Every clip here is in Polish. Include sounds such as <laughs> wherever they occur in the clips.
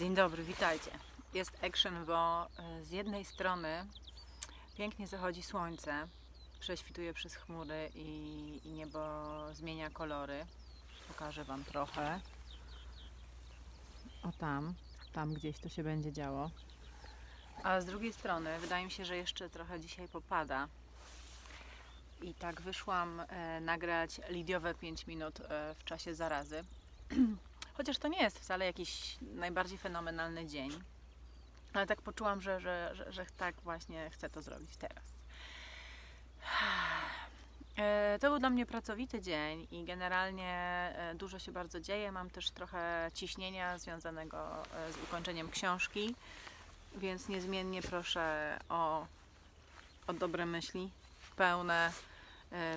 Dzień dobry, witajcie. Jest action, bo e, z jednej strony pięknie zachodzi słońce, prześwituje przez chmury i, i niebo zmienia kolory. Pokażę Wam trochę. O tam, tam gdzieś to się będzie działo. A z drugiej strony wydaje mi się, że jeszcze trochę dzisiaj popada. I tak wyszłam e, nagrać lidiowe 5 minut e, w czasie zarazy. <clears throat> Chociaż to nie jest wcale jakiś najbardziej fenomenalny dzień. Ale tak poczułam, że, że, że, że tak właśnie chcę to zrobić teraz. <sighs> E, To był dla mnie pracowity dzień i generalnie e, dużo się bardzo dzieje. Mam też trochę ciśnienia związanego e, z ukończeniem książki, więc niezmiennie proszę o, o dobre myśli, pełne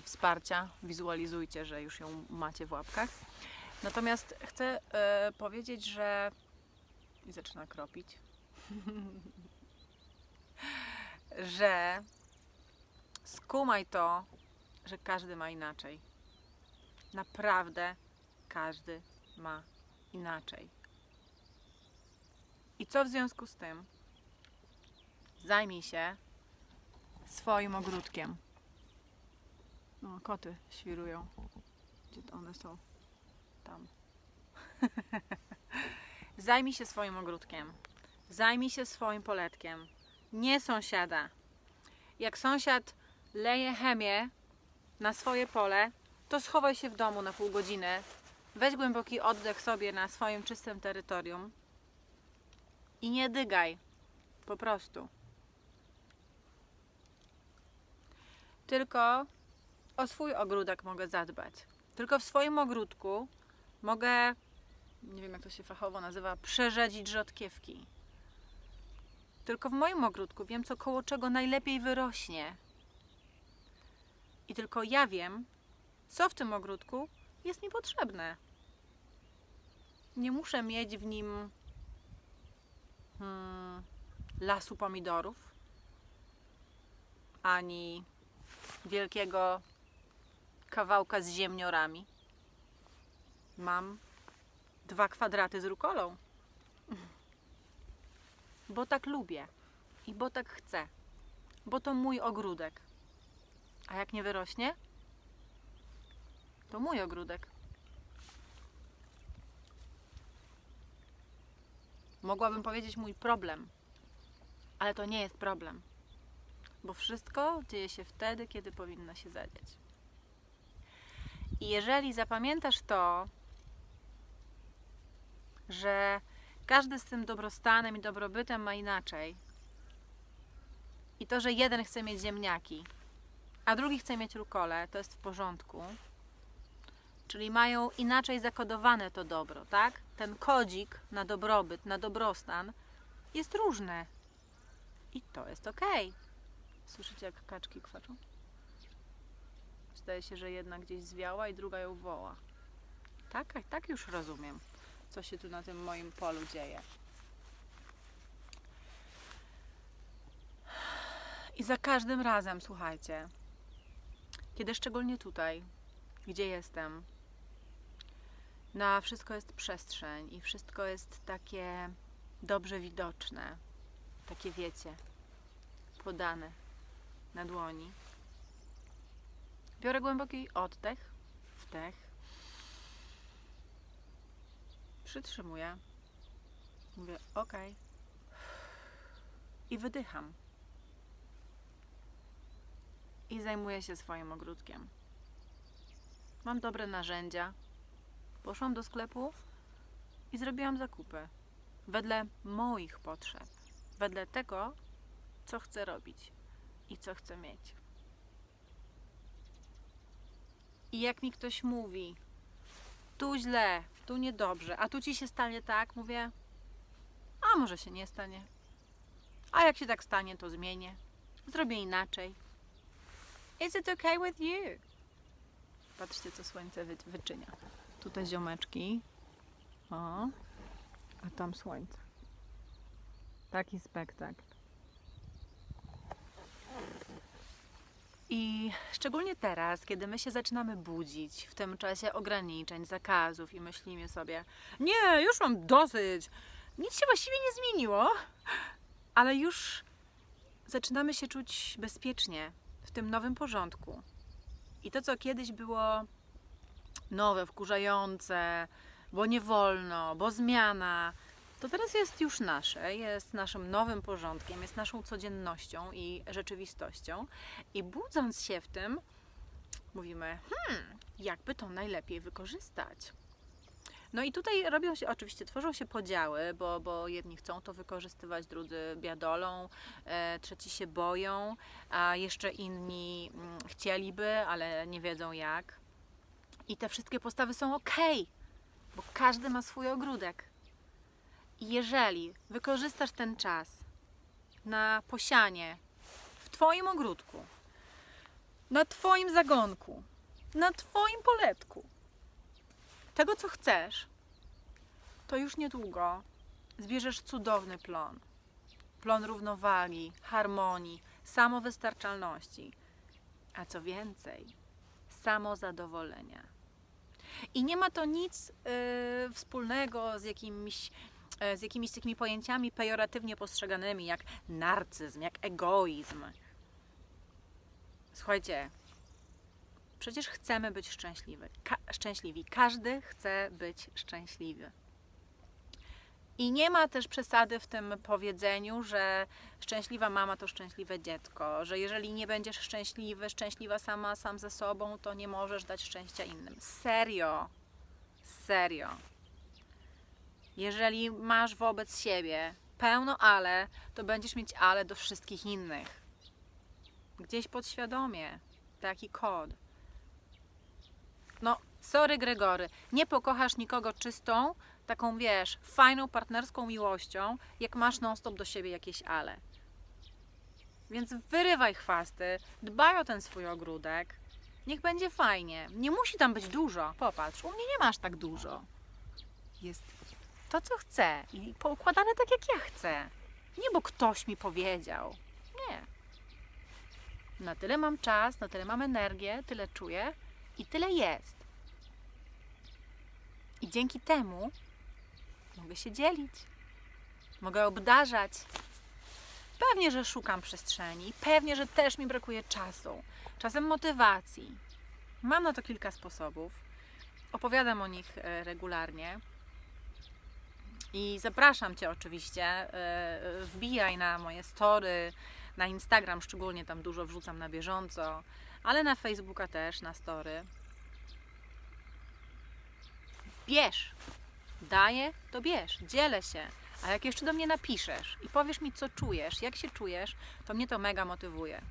wsparcia. Wizualizujcie, że już ją macie w łapkach. Natomiast chcę e, powiedzieć, że. I zaczyna kropić. <laughs> że skumaj to, że każdy ma inaczej. Naprawdę każdy ma inaczej. I co w związku z tym? Zajmij się swoim ogródkiem. No, koty świrują. Gdzie one są? Tam. <laughs> Zajmij się swoim ogródkiem. Zajmij się swoim poletkiem. Nie sąsiada. Jak sąsiad leje chemię na swoje pole, to schowaj się w domu na pół godziny. Weź głęboki oddech sobie na swoim czystym terytorium i nie dygaj. Po prostu. Tylko o swój ogródek mogę zadbać. Tylko w swoim ogródku mogę, nie wiem jak to się fachowo nazywa, przerzedzić rzodkiewki. Tylko w moim ogródku wiem, co koło czego najlepiej wyrośnie. I tylko ja wiem, co w tym ogródku jest mi potrzebne. Nie muszę mieć w nim hmm, lasu pomidorów, ani wielkiego kawałka z ziemniorami. Mam dwa kwadraty z rukolą. Bo tak lubię i bo tak chcę. Bo to mój ogródek. A jak nie wyrośnie, to mój ogródek. Mogłabym powiedzieć mój problem, ale to nie jest problem, bo wszystko dzieje się wtedy, kiedy powinno się zadziać. I jeżeli zapamiętasz to, że każdy z tym dobrostanem i dobrobytem ma inaczej, i to, że jeden chce mieć ziemniaki, a drugi chce mieć rukole, to jest w porządku. Czyli mają inaczej zakodowane to dobro, tak? Ten kodzik na dobrobyt, na dobrostan jest różny. I to jest ok. Słyszycie, jak kaczki kwaczą? Zdaje się, że jedna gdzieś zwiała i druga ją woła. Tak, tak już rozumiem, co się tu na tym moim polu dzieje. I za każdym razem, słuchajcie, kiedy szczególnie tutaj, gdzie jestem, na wszystko jest przestrzeń i wszystko jest takie dobrze widoczne, takie wiecie, podane na dłoni. Biorę głęboki oddech, wdech. Przytrzymuję. Mówię ok. I wydycham. I zajmuję się swoim ogródkiem. Mam dobre narzędzia. Poszłam do sklepu i zrobiłam zakupy. Wedle moich potrzeb. Wedle tego, co chcę robić i co chcę mieć. I jak mi ktoś mówi, tu źle, tu niedobrze, a tu ci się stanie tak, mówię, a może się nie stanie. A jak się tak stanie, to zmienię. Zrobię inaczej. Is it okay with you? Patrzcie, co słońce wy- wyczynia. Tutaj ziomeczki. O, a tam słońce. Taki spektakl. I szczególnie teraz, kiedy my się zaczynamy budzić w tym czasie ograniczeń, zakazów i myślimy sobie, nie, już mam dosyć, Nic się właściwie nie zmieniło, ale już zaczynamy się czuć bezpiecznie w tym nowym porządku. I to, co kiedyś było nowe, wkurzające, bo nie wolno, bo zmiana, to teraz jest już nasze, jest naszym nowym porządkiem, jest naszą codziennością i rzeczywistością. I budząc się w tym, mówimy, hmm, jakby to najlepiej wykorzystać. No i tutaj robią się, oczywiście tworzą się podziały, bo, bo jedni chcą to wykorzystywać, drudzy biadolą, e, trzeci się boją, a jeszcze inni mm, chcieliby, ale nie wiedzą jak. I te wszystkie postawy są ok, bo każdy ma swój ogródek. Jeżeli wykorzystasz ten czas na posianie w Twoim ogródku, na Twoim zagonku, na Twoim poletku, tego co chcesz, to już niedługo zbierzesz cudowny plon. Plon równowagi, harmonii, samowystarczalności, a co więcej, samozadowolenia. I nie ma to nic y, wspólnego z jakimiś, y, z jakimiś takimi pojęciami pejoratywnie postrzeganymi, jak narcyzm, jak egoizm. Słuchajcie, przecież chcemy być szczęśliwi. Ka- szczęśliwi. Każdy chce być szczęśliwy. I nie ma też przesady w tym powiedzeniu, że szczęśliwa mama to szczęśliwe dziecko, że jeżeli nie będziesz szczęśliwy, szczęśliwa sama, sam ze sobą, to nie możesz dać szczęścia innym. Serio. Serio. Jeżeli masz wobec siebie pełno ale, to będziesz mieć ale do wszystkich innych. Gdzieś podświadomie. Taki kod. No, sorry Gregory, nie pokochasz nikogo czystą, taką wiesz, fajną partnerską miłością, jak masz non-stop do siebie jakieś ale. Więc wyrywaj chwasty, dbaj o ten swój ogródek. Niech będzie fajnie. Nie musi tam być dużo. Popatrz, u mnie nie masz tak dużo. Jest to, co chcę i poukładane tak, jak ja chcę. Nie, bo ktoś mi powiedział. Nie. Na tyle mam czas, na tyle mam energię, tyle czuję i tyle jest. I dzięki temu mogę się dzielić, mogę obdarzać. Pewnie, że szukam przestrzeni, pewnie, że też mi brakuje czasu, czasem motywacji. Mam na to kilka sposobów. Opowiadam o nich e, regularnie. I zapraszam Cię oczywiście, e, wbijaj na moje story, na Instagram szczególnie, tam dużo wrzucam na bieżąco, ale na Facebooka też, na story. Bierz, daję, to bierz, dzielę się. A jak jeszcze do mnie napiszesz i powiesz mi, co czujesz, jak się czujesz, to mnie to mega motywuje.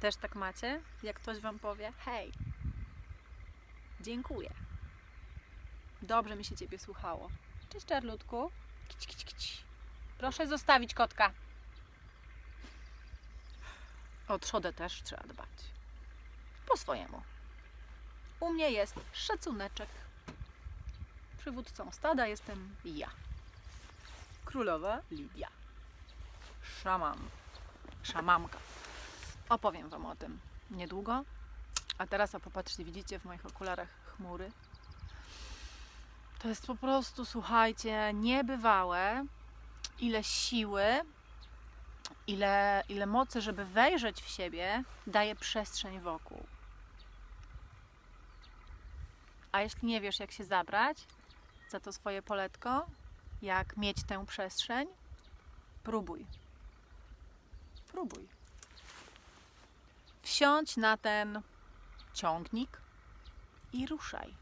Też tak macie? Jak ktoś Wam powie, hej, dziękuję. Dobrze mi się Ciebie słuchało. Cześć, Czarlutku. Kić, kić, kić. Proszę zostawić kotka. O trzodę też trzeba dbać. Po swojemu. U mnie jest szacuneczek. Przywódcą stada jestem ja. Królowa Lidia. Szaman. Szamamka. Opowiem Wam o tym niedługo. A teraz, a popatrzcie, widzicie w moich okularach chmury? To jest po prostu, słuchajcie, niebywałe, ile siły, ile, ile mocy, żeby wejrzeć w siebie, daje przestrzeń wokół. A jeśli nie wiesz, jak się zabrać za to swoje poletko, jak mieć tę przestrzeń, próbuj. Próbuj. Wsiądź na ten ciągnik i ruszaj.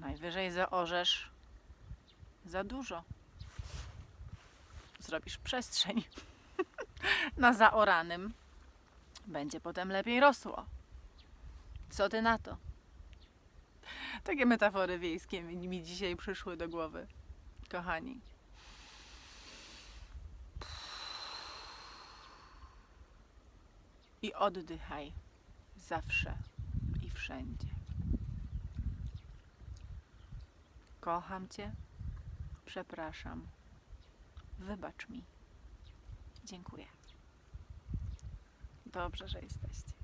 Najwyżej zaorzesz za dużo. Zrobisz przestrzeń <laughs> na zaoranym. Będzie potem lepiej rosło. Co ty na to? Takie metafory wiejskie mi dzisiaj przyszły do głowy. Kochani. I oddychaj zawsze i wszędzie. Kocham Cię. Przepraszam. Wybacz mi. Dziękuję. Dobrze, że jesteście.